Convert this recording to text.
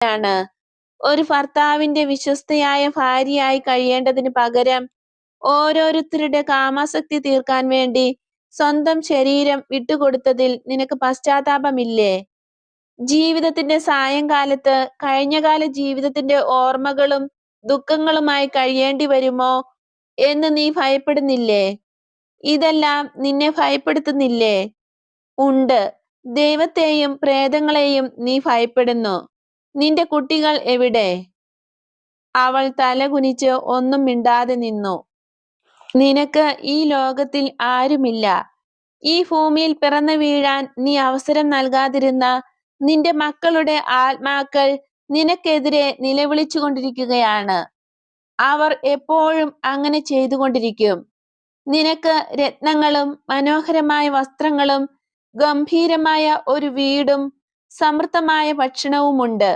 ആണ് ഒരു ഭർത്താവിന്റെ വിശ്വസ്തയായ ഭാര്യയായി കഴിയേണ്ടതിന് പകരം ഓരോരുത്തരുടെ കാമാസക്തി തീർക്കാൻ വേണ്ടി സ്വന്തം ശരീരം വിട്ടുകൊടുത്തതിൽ നിനക്ക് പശ്ചാത്താപമില്ലേ? ജീവിതത്തിന്റെ സായങ്കാലത്ത് കഴിഞ്ഞകാല ജീവിതത്തിന്റെ ഓർമ്മകളും ദുഃഖങ്ങളുമായി കഴിയേണ്ടി വരുമോ എന്ന് നീ ഭയപ്പെടുന്നില്ലേ? ഇതെല്ലാം നിന്നെ ഭയപ്പെടുത്തുന്നില്ലേ? ഉണ്ട്. ദൈവത്തെയും പ്രേതങ്ങളെയും നീ ഭയപ്പെടുന്നു. നിന്റെ കുട്ടികൾ എവിടെ? അവൾ തലകുനിച്ച് ഒന്നും മിണ്ടാതെ നിന്നു. നിനക്ക് ഈ ലോകത്തിൽ ആരുമില്ല. ഈ ഭൂമിയിൽ പിറന്നു വീഴാൻ നീ അവസരം നൽകാതിരുന്ന നിന്റെ മക്കളുടെ ആത്മാക്കൾ നിനക്കെതിരെ നിലവിളിച്ചുകൊണ്ടിരിക്കുകയാണ് അവർ എപ്പോഴും അങ്ങനെ ചെയ്തുകൊണ്ടിരിക്കും നിനക്ക് രത്നങ്ങളും മനോഹരമായ വസ്ത്രങ്ങളും ഗംഭീരമായ ഒരു വീടും സമൃദ്ധമായ ഭക്ഷണവുമുണ്ട്.